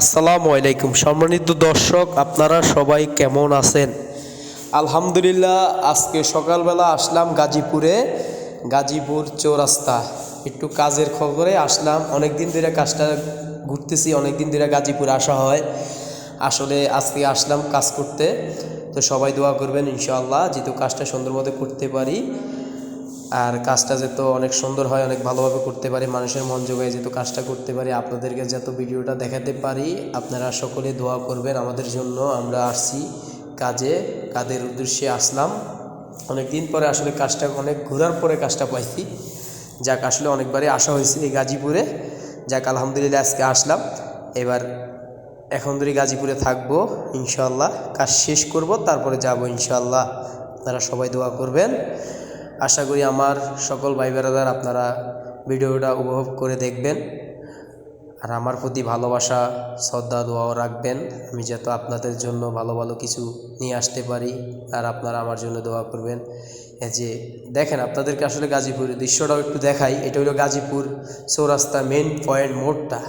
আসসালামু আলাইকুম। সম্মানিত দর্শক, আপনারা সবাই কেমন আছেন? আলহামদুলিল্লাহ, আজকে সকালবেলা আসলাম গাজীপুরে, গাজীপুর চৌরাস্তা। একটু কাজের খবরে আসলাম। অনেক দিন ধরে কাজটা ঘুরতেছি অনেক দিন ধরে গাজীপুরে আসা হয়। আসলে আজকে আসলাম কাজ করতে। তো সবাই দোয়া করবেন, ইনশাআল্লাহ, যেহেতু কাজটা সুন্দর মতো করতে পারি। আর কাজটা যেত অনেক সুন্দর হয়, অনেক ভালোভাবে করতে পারি, মানুষের মন জোগায় যেহেতু কাজটা করতে পারি, আপনাদেরকে যত ভিডিওটা দেখাতে পারি, আপনারা সকলে দোয়া করবেন আমাদের জন্য। আমরা আসছি কাজে, কাজের উদ্দেশ্যে আসলাম। অনেক দিন পরে আসলে কাজটা, অনেক ঘোরার পরে কাজটা পাইছি। যাক, আসলে অনেকবারই আসা হয়েছে এই গাজীপুরে। যাক, আলহামদুলিল্লাহ আজকে আসলাম। এবার এখন ধরে গাজীপুরে থাকব ইনশাল্লাহ কাজ শেষ করব, তারপরে যাব ইনশাল্লাহ আপনারা সবাই দোয়া করবেন। আশা করি আমার সকল ভাই বেড়াদার আপনারা ভিডিওটা উপভোগ করে দেখবেন। আর আমার প্রতি ভালোবাসা, শ্রদ্ধা, দোয়াও রাখবেন। আমি যাতে আপনাদের জন্য ভালো ভালো কিছু নিয়ে আসতে পারি আর আপনারা আমার জন্য দোয়া করবেন। যে, দেখেন আপনাদেরকে আসলে গাজীপুরের দৃশ্যটাও একটু দেখাই। এটা হলো গাজীপুর চৌরাস্তা মেন পয়েন্ট মোড়টা।